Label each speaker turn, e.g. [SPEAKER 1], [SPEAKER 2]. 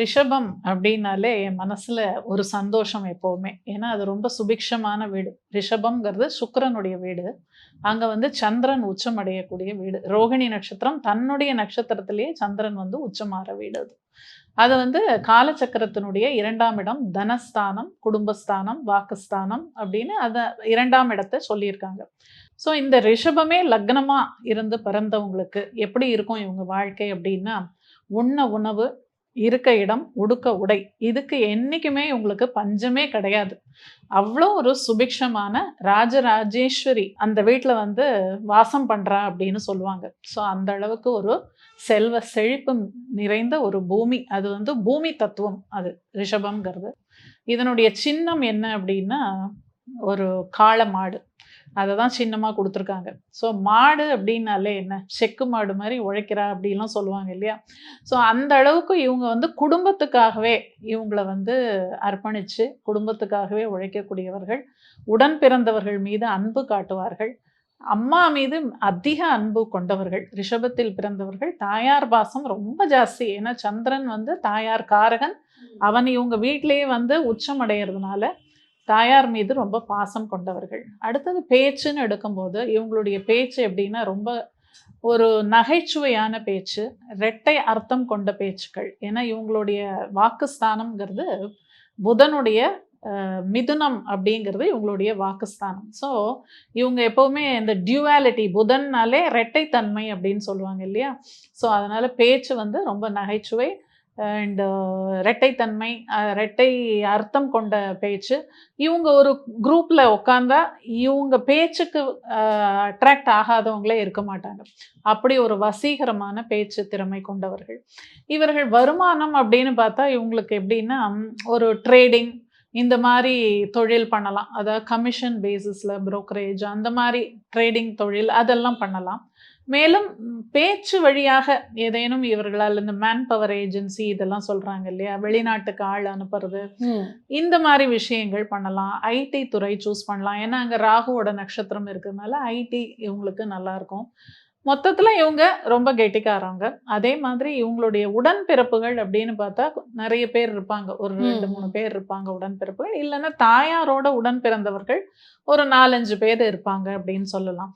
[SPEAKER 1] ரிஷபம் அப்படின்னாலே என் மனசில் ஒரு சந்தோஷம் எப்போவுமே. ஏன்னா அது ரொம்ப சுபிக்ஷமான வீடு. ரிஷபம்ங்கிறது சுக்கரனுடைய வீடு. அங்கே வந்து சந்திரன் உச்சம் அடையக்கூடிய வீடு. ரோகிணி நட்சத்திரம் தன்னுடைய நட்சத்திரத்திலேயே சந்திரன் வந்து உச்சமாற வீடு அது. அது வந்து காலச்சக்கரத்தினுடைய இரண்டாம் இடம் தனஸ்தானம் குடும்பஸ்தானம் வாக்குஸ்தானம் அப்படின்னு அதை இரண்டாம் இடத்தை சொல்லியிருக்காங்க. ஸோ இந்த ரிஷபமே லக்னமாக இருந்து பிறந்தவங்களுக்கு எப்படி இருக்கும் இவங்க வாழ்க்கை அப்படின்னா உண்ண உணவு இருக்க இடம் உடுக்க உடை. இதுக்கு என்றைக்குமே உங்களுக்கு பஞ்சமே கிடையாது. அவ்வளோ ஒரு சுபிக்ஷமான ராஜராஜேஸ்வரி அந்த வீட்டில் வந்து வாசம் பண்ணுறா அப்படின்னு சொல்லுவாங்க. ஸோ அந்த அளவுக்கு ஒரு செல்வ செழிப்பு நிறைந்த ஒரு பூமி. அது வந்து பூமி தத்துவம் அது ரிஷபம்ங்கிறது. இதனுடைய சின்னம் என்ன அப்படின்னா ஒரு காளை மாடு. அதை தான் சின்னமாக கொடுத்துருக்காங்க. ஸோ மாடு அப்படின்னாலே என்ன? செக்கு மாடு மாதிரி உழைக்கிறா அப்படின்லாம் சொல்லுவாங்க இல்லையா? ஸோ அந்த அளவுக்கு இவங்க வந்து குடும்பத்துக்காகவே இவங்கள வந்து அர்ப்பணித்து குடும்பத்துக்காகவே உழைக்கக்கூடியவர்கள் உடன் பிறந்தவர்கள் மீது அன்பு காட்டுவார்கள் அம்மா மீது அதிக அன்பு கொண்டவர்கள் ரிஷபத்தில் பிறந்தவர்கள் தாயார் பாசம் ரொம்ப ஜாஸ்தி. ஏன்னா சந்திரன் வந்து தாயார் காரகன். அவன் இவங்க வீட்டிலேயே வந்து உச்சம் அடையிறதுனால தாயார் மீது ரொம்ப பாசம் கொண்டவர்கள். அடுத்தது பேச்சுன்னு எடுக்கும்போது இவங்களுடைய பேச்சு எப்படின்னா ரொம்ப ஒரு நகைச்சுவையான பேச்சு ரெட்டை அர்த்தம் கொண்ட பேச்சுக்கள். ஏன்னா இவங்களுடைய வாக்குஸ்தானம்ங்கிறது புதனுடைய மிதுனம் அப்படிங்கிறது இவங்களுடைய வாக்குஸ்தானம். ஸோ இவங்க எப்போவுமே இந்த டியூவாலிட்டி புதன்னாலே ரெட்டைத்தன்மை அப்படின்னு சொல்லுவாங்க இல்லையா? ஸோ அதனால் பேச்சு வந்து ரொம்ப நகைச்சுவை அண்ட் ரெட்டைத்தன்மை ரெட்டை அர்த்தம் கொண்ட பேச்சு. இவங்க ஒரு குரூப்பில் உட்காந்தா இவங்க பேச்சுக்கு அட்ராக்ட் ஆகாதவங்களே இருக்க மாட்டாங்க. அப்படி ஒரு வசீகரமான பேச்சு திறமை கொண்டவர்கள். இவர்கள் வருமானம் அப்படின்னு பார்த்தா இவங்களுக்கு எப்படின்னா ஒரு ட்ரேடிங் இந்த மாதிரி தொழில் பண்ணலாம். அதாவது கமிஷன் பேசிஸில் புரோக்கரேஜ் அந்த மாதிரி ட்ரேடிங் தொழில் அதெல்லாம் பண்ணலாம். மேலும் பேச்சு வழியாக ஏதேனும் இவர்களால் இந்த மேன் பவர் ஏஜென்சி இதெல்லாம் சொல்றாங்க இல்லையா? வெளிநாட்டுக்கு ஆள் அனுப்புறது. இந்த மாதிரி விஷயங்கள் பண்ணலாம். ஐடி துறை சூஸ் பண்ணலாம். ஏன்னா அங்கே ராகுவோட நட்சத்திரம் இருக்கிறதுனால ஐடி இவங்களுக்கு நல்லா இருக்கும். மொத்தத்தில் இவங்க ரொம்ப கெட்டிக்காரங்க அதே மாதிரி இவங்களுடைய உடன்பிறப்புகள் அப்படின்னு பார்த்தா நிறைய பேர் இருப்பாங்க. ஒரு ரெண்டு மூணு பேர் இருப்பாங்க உடன்பிறப்புகள். இல்லைன்னா தாயாரோட உடன் பிறந்தவர்கள் ஒரு நாலஞ்சு பேர் இருப்பாங்க அப்படின்னு சொல்லலாம்.